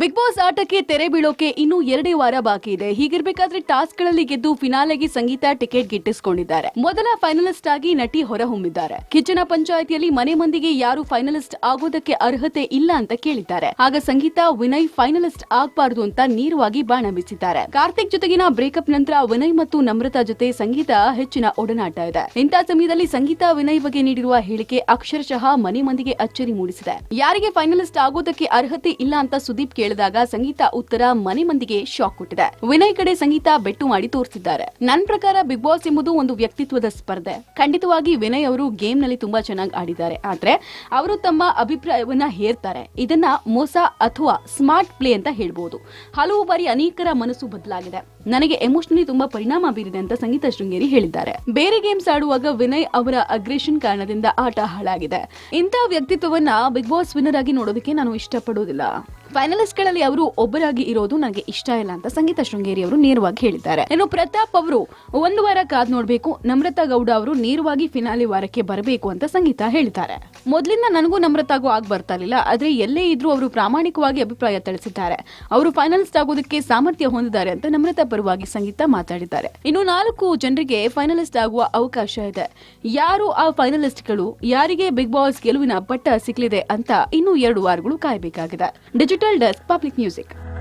Big boss ಆಟಕ್ಕೆ ತೆರೆ ಬೀಳೋಕೆ ಇನ್ನೂ ಎರಡೇ ವಾರ ಬಾಕಿ ಇದೆ. ಹೀಗಿರ್ಬೇಕಾದ್ರೆ ಟಾಸ್ಕ್ಗಳಲ್ಲಿ ಗೆದ್ದು ಫಿನಾಲೆಗೆ ಸಂಗೀತ ಟಿಕೆಟ್ ಗಿಟ್ಟಿಸಿಕೊಂಡಿದ್ದಾರೆ. ಮೊದಲ ಫೈನಲಿಸ್ಟ್ ಆಗಿ ನಟಿ ಹೊರಹೊಮ್ಮಿದ್ದಾರೆ ಕಿಚ್ಚನ ಪಂಚಾಯತಿಯಲ್ಲಿ ಮನೆ ಮಂದಿಗೆ ಯಾರು ಫೈನಲಿಸ್ಟ್ ಆಗೋದಕ್ಕೆ ಅರ್ಹತೆ ಇಲ್ಲ ಅಂತ ಕೇಳಿದ್ದಾರೆ. ಆಗ ಸಂಗೀತ, ವಿನಯ್ ಫೈನಲಿಸ್ಟ್ ಆಗ್ಬಾರ್ದು ಅಂತ ನೇರವಾಗಿ ಬಾಣ ಬಿಸಿದ್ದಾರೆ ಕಾರ್ತಿಕ್ ಜೊತೆಗಿನ ಬ್ರೇಕಪ್ ನಂತರ ವಿನಯ್ ಮತ್ತು ನಮ್ರತಾ ಜೊತೆ ಸಂಗೀತ ಹೆಚ್ಚಿನ ಒಡನಾಟ ಇದೆ. ಇಂಥ ಸಮಯದಲ್ಲಿ ಸಂಗೀತ, ವಿನಯ್ ಬಗ್ಗೆ ನೀಡಿರುವ ಹೇಳಿಕೆ ಅಕ್ಷರಶಃ ಮನೆ ಮಂದಿಗೆ ಅಚ್ಚರಿ ಮೂಡಿಸಿದೆ. ಯಾರಿಗೆ ಫೈನಲಿಸ್ಟ್ ಆಗೋದಕ್ಕೆ ಅರ್ಹತೆ ಇಲ್ಲ ಅಂತ ಸುದೀಪ್ ಕೇಳಿದಾಗ ಸಂಗೀತ ಉತ್ತರ ಮನೆ ಮಂದಿಗೆ ಶಾಕ್ ಕೊಟ್ಟಿದೆ. ವಿನಯ್ ಕಡೆ ಸಂಗೀತ ಬೆಟ್ಟು ಮಾಡಿ ತೋರಿಸಿದ್ದಾರೆ. ನನ್ನ ಪ್ರಕಾರ ಬಿಗ್ ಬಾಸ್ ಎಂಬುದು ಒಂದು ವ್ಯಕ್ತಿತ್ವದ ಸ್ಪರ್ಧೆ. ಖಂಡಿತವಾಗಿ ವಿನಯ್ ಅವರು ಗೇಮ್ನಲ್ಲಿ ತುಂಬಾ ಚೆನ್ನಾಗಿ ಆಡಿದ್ದಾರೆ. ಆದ್ರೆ ಅವರು ತಮ್ಮ ಅಭಿಪ್ರಾಯವನ್ನ ಹೇರ್ತಾರೆ. ಇದನ್ನ ಮೋಸ ಅಥವಾ ಸ್ಮಾರ್ಟ್ ಪ್ಲೇ ಅಂತ ಹೇಳ್ಬೋದು. ಹಲವು ಬಾರಿ ಅನೇಕರ ಮನಸ್ಸು ಬದಲಾಗಿದೆ. ನನಗೆ ಎಮೋಷನಲಿ ತುಂಬಾ ಪರಿಣಾಮ ಬೀರಿದೆ ಅಂತ ಸಂಗೀತ ಶೃಂಗೇರಿ ಹೇಳಿದ್ದಾರೆ. ಬೇರೆ ಗೇಮ್ಸ್ ಆಡುವಾಗ ವಿನಯ್ ಅವರ ಅಗ್ರೆಷನ್ ಕಾರಣದಿಂದ ಆಟ ಹಾಳಾಗಿದೆ. ಇಂತಹ ವ್ಯಕ್ತಿತ್ವವನ್ನ ಬಿಗ್ ಬಾಸ್ ವಿನ್ನರ್ ಆಗಿ ನೋಡೋದಕ್ಕೆ ನಾನು ಇಷ್ಟಪಡೋದಿಲ್ಲ. ಫೈನಲಿಸ್ಟ್ಗಳಲ್ಲಿ ಅವರು ಒಬ್ಬರಾಗಿ ಇರೋದು ನನಗೆ ಇಷ್ಟ ಇಲ್ಲ ಅಂತ ಸಂಗೀತ ಶೃಂಗೇರಿ ಅವರು ನೇರವಾಗಿ ಹೇಳಿದ್ದಾರೆ. ಇನ್ನು ಪ್ರತಾಪ್ ಅವರು ಒಂದು ವಾರ ಕಾದ್ ನೋಡಬೇಕು, ನಮ್ರತಾ ಗೌಡ ಅವರು ನೇರವಾಗಿ ಫಿನಾಲಿ ವಾರಕ್ಕೆ ಬರಬೇಕು ಅಂತ ಸಂಗೀತ ಹೇಳಿದ್ದಾರೆ. ಮೊದಲಿಂದ ನನಗೂ ನಮ್ರತಾಗೂ ಆಗ್ ಬರ್ತಾ ಇರಲಿಲ್ಲ, ಆದ್ರೆ ಎಲ್ಲೇ ಇದ್ರೂ ಅವರು ಪ್ರಾಮಾಣಿಕವಾಗಿ ಅಭಿಪ್ರಾಯ ತಿಳಿಸಿದ್ದಾರೆ. ಅವರು ಫೈನಲಿಸ್ಟ್ ಆಗೋದಕ್ಕೆ ಸಾಮರ್ಥ್ಯ ಹೊಂದಿದ್ದಾರೆ ಅಂತ ನಮ್ರತಾ ಪರವಾಗಿ ಸಂಗೀತ ಮಾತಾಡಿದ್ದಾರೆ. ಇನ್ನು ನಾಲ್ಕು ಜನರಿಗೆ ಫೈನಲಿಸ್ಟ್ ಆಗುವ ಅವಕಾಶ ಇದೆ. ಯಾರು ಆ ಫೈನಲಿಸ್ಟ್ಗಳು ಯಾರಿಗೆ ಬಿಗ್ ಬಾಸ್ ಗೆಲುವಿನ ಪಟ್ಟ ಸಿಗಲಿದೆ ಅಂತ ಇನ್ನು ಎರಡು ವಾರಗಳು ಕಾಯಬೇಕಾಗಿದೆ. Digital Digital Desk Public Music.